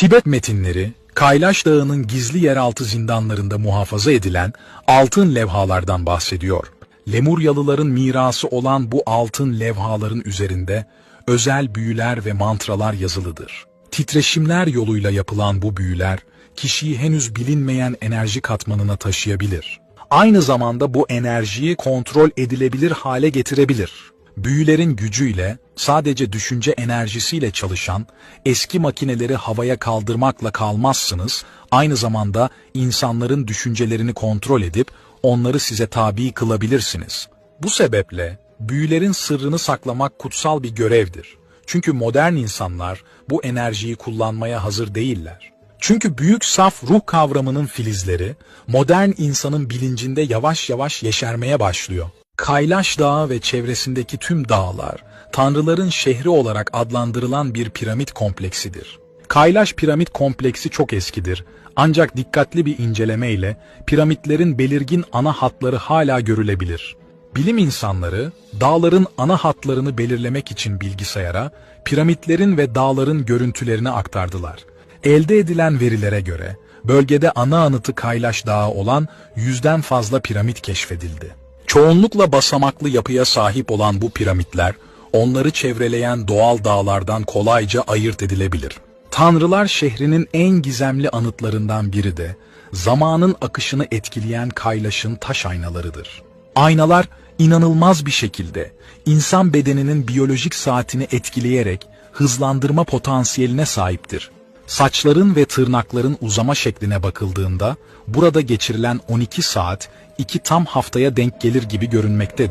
Tibet metinleri, Kaylaş Dağı'nın gizli yeraltı zindanlarında muhafaza edilen altın levhalardan bahsediyor. Lemuryalıların mirası olan bu altın levhaların üzerinde özel büyüler ve mantralar yazılıdır. Titreşimler yoluyla yapılan bu büyüler, kişiyi henüz bilinmeyen enerji katmanına taşıyabilir. Aynı zamanda bu enerjiyi kontrol edilebilir hale getirebilir. Büyülerin gücüyle, sadece düşünce enerjisiyle çalışan eski makineleri havaya kaldırmakla kalmazsınız, aynı zamanda insanların düşüncelerini kontrol edip onları size tabi kılabilirsiniz. Bu sebeple büyülerin sırrını saklamak kutsal bir görevdir. Çünkü modern insanlar bu enerjiyi kullanmaya hazır değiller. Çünkü büyük saf ruh kavramının filizleri modern insanın bilincinde yavaş yavaş yeşermeye başlıyor. Kaylaş Dağı ve çevresindeki tüm dağlar, tanrıların şehri olarak adlandırılan bir piramit kompleksidir. Kaylaş piramit kompleksi çok eskidir. Ancak dikkatli bir inceleme ile piramitlerin belirgin ana hatları hala görülebilir. Bilim insanları dağların ana hatlarını belirlemek için bilgisayara piramitlerin ve dağların görüntülerini aktardılar. Elde edilen verilere göre bölgede ana anıtı Kaylaş Dağı olan yüzden fazla piramit keşfedildi. Çoğunlukla basamaklı yapıya sahip olan bu piramitler, onları çevreleyen doğal dağlardan kolayca ayırt edilebilir. Tanrılar şehrinin en gizemli anıtlarından biri de, zamanın akışını etkileyen Kaylaş'ın taş aynalarıdır. Aynalar, inanılmaz bir şekilde, insan bedeninin biyolojik saatini etkileyerek, hızlandırma potansiyeline sahiptir. Saçların ve tırnakların uzama şekline bakıldığında, burada geçirilen 12 saat, iki tam haftaya denk gelir gibi görünmektedir.